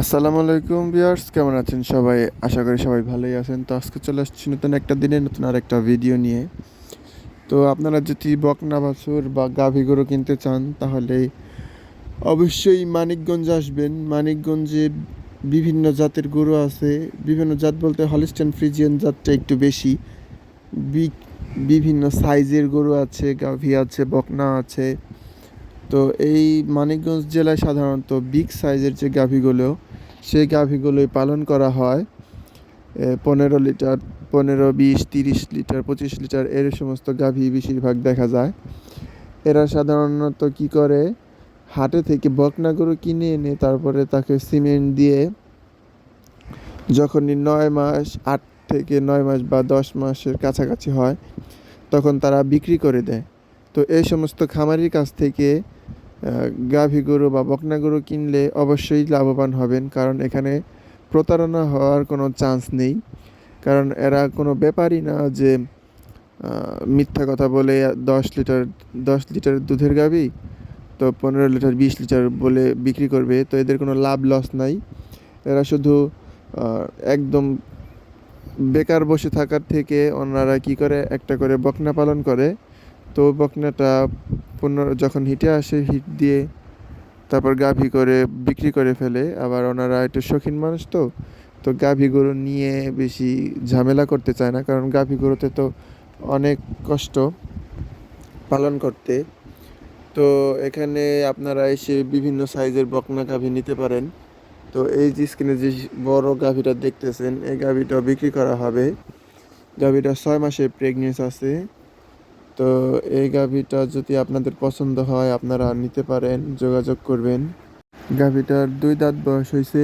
আসসালামু আলাইকুম ভিউয়ার্স, কেমন আছেন সবাই? আশা করি সবাই ভালোই আছেন। তো আজকে চলে আসছি নতুন একটা দিনে, নতুন আর একটা ভিডিও নিয়ে। তো আপনারা যদি বকনা বাছুর বা গাভী গরু কিনতে চান, তাহলে অবশ্যই মানিকগঞ্জ আসবেন। মানিকগঞ্জে বিভিন্ন জাতের গরু আছে। বিভিন্ন জাত বলতে হলিস্টেন ফ্রিজিয়ান জাতটা একটু বেশি। বিভিন্ন সাইজের গরু আছে, গাভী আছে, বকনা আছে। তো এই মানিকগঞ্জ জেলায় সাধারণত বিগ সাইজের যে গাভীগুলো সেই গাভীগুলোই পালন করা হয়। পনেরো লিটার, পনেরো, বিশ, তিরিশ লিটার, পঁচিশ লিটার এর সমস্ত গাভী বেশিরভাগ দেখা যায়। এরা সাধারণত কি করে? হাটে থেকে বকনা গরু কিনে এনে তারপরে তাকে সিমেন্ট দিয়ে যখনই নয় মাস, আট থেকে নয় মাস বা দশ মাসের কাছাকাছি হয়, তখন তারা বিক্রি করে দেয়। তো এই সমস্ত খামারির কাছ থেকে গাভী গরু বা বকনা গরু কিনলে অবশ্যই লাভবান হবেন, কারণ এখানে প্রতারণা হওয়ার কোনো চান্স নেই। কারণ এরা কোনো ব্যাপারই না যে মিথ্যা কথা বলে দশ লিটার দশ লিটার দুধের গাভী, তো পনেরো লিটার, বিশ লিটার বলে বিক্রি করবে, তো এদের কোনো লাভ লস নাই। এরা শুধু একদম বেকার বসে থাকার থেকে ওনারা কি করে? একটা করে বকনা পালন করে। তো বকনাটা পুনর যখন হিটে আসে, হিট দিয়ে তারপর গাভী করে বিক্রি করে ফেলে, আবার ওনারা একটু শৌখিন মানুষ তো তো গাভী গরু নিয়ে বেশি ঝামেলা করতে চায় না, কারণ গাভী গরুতে তো অনেক কষ্ট পালন করতে। তো এখানে আপনারা এসে বিভিন্ন সাইজের বকনা গাভী নিতে পারেন। তো এই যে স্ক্রিনে যে বড় গাভীটা দেখতেছেন, এই গাভীটা বিক্রি করা হবে। গাভীটা ছয় মাসের প্রেগনেন্স আছে। তো এই গাভীটা যদি আপনাদের পছন্দ হয়, আপনারা নিতে পারেন, যোগাযোগ করবেন। গাভীটার দুই দাঁত বয়স হয়েছে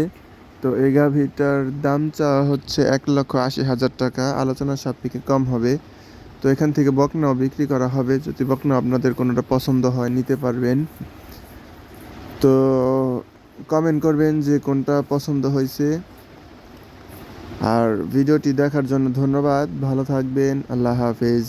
তো এই গাভীটার দাম চাওয়া হচ্ছে এক লক্ষ আশি হাজার টাকা। আলোচনার আলোচনা সাপেক্ষে কম হবে। তো এখান থেকে বকনাও বিক্রি করা হবে। যদি বকনা আপনাদের কোনোটা পছন্দ হয়, নিতে পারবেন। তো কমেন্ট করবেন যে কোনটা পছন্দ হয়েছে আর ভিডিওটি দেখার জন্য ধন্যবাদ। ভালো থাকবেন। আল্লাহ হাফেজ।